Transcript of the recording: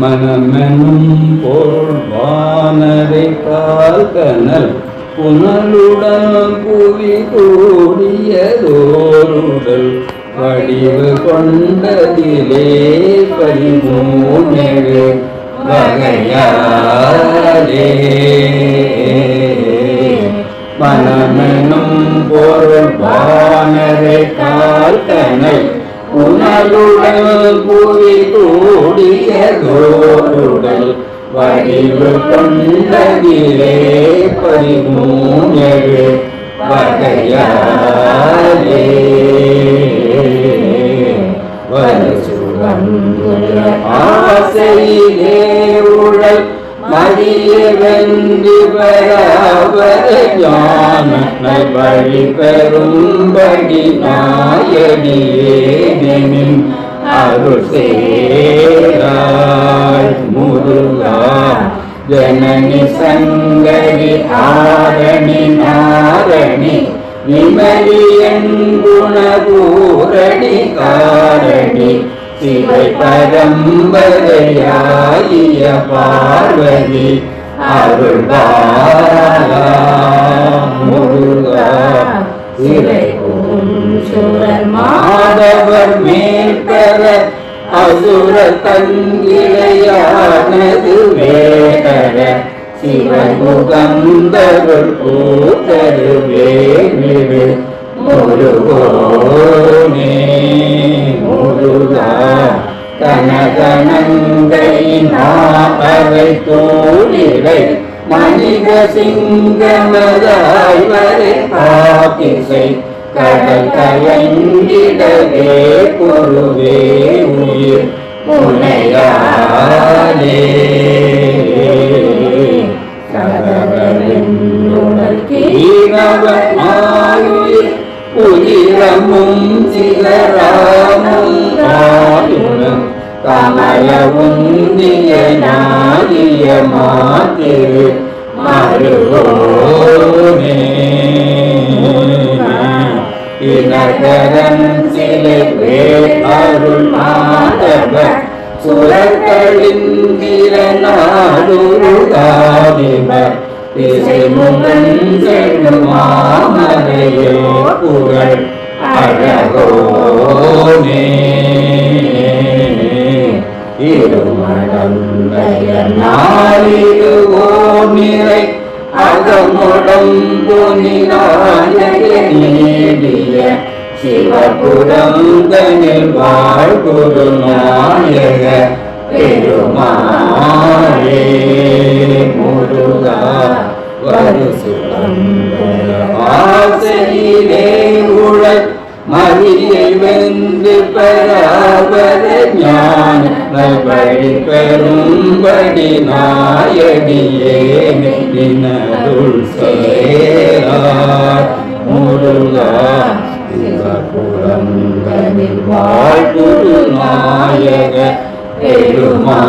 மனமெனும் பொருள் வானரை கால்கனல் புனலுடன் புவி கூடியதோருடல் வடிவு கொண்டதிலே பதிமூணு வகையாரே மனமெனும் பொருள் வானரை கால்கனை உணருடல் புவி கூடியதோருடல் வடிவு கொண்டதிலே பதிமூணு வகையாலே ஆசையிலே ஆசையில் மதிய வென்று பெறாவர ஞான வழி பெறும்படி நாயடியேனின் அருள் சேராய் முருகா. ஜனனி சங்கரி ஆரணி நாரணி விமலியன் குணபூரணி காரணி. சிவை பரம்பரையாகிய பார்வதி அருள்பாலா. முருகா சிறை சூரன் மாதவர் மேற்பர அசுர தங்கிழையானது வேகர சிவமுகந்தருள் கூத்தரு வேமிடு முருகோனே. கனகனங்கை நாபரை தோழிலை மனித சிங்கமதாய் வரை காத்திசை கடல் கலங்கிடவே பொருவே உயிர் முனையாலே ஈரவன் ஆயுள் புதிரமும் சிலராமும் கமல உந்திய நாகிய மாத்திரு மருகோனே இனகரன் சிலை அருள் மாதவ சுரர்களின் திறனாடுருகாதிப திசைமுகன் செல்லும் மாமரையோ புகழ் அழகோனே. இருமடந்தைய நாளிருவோ நிறை அகமுடம் புனிதாய சிவபுரம் வாழ்குரு நாயக பெருமாளே. முருகா வருசுரம் ஆசையிலே உழல் மதியை வென்று பராபரன் ஞான வழி பெறும்படி நாயடியே நினருள் சேரார் முருகா வாழ்குரு நாயக பெருமா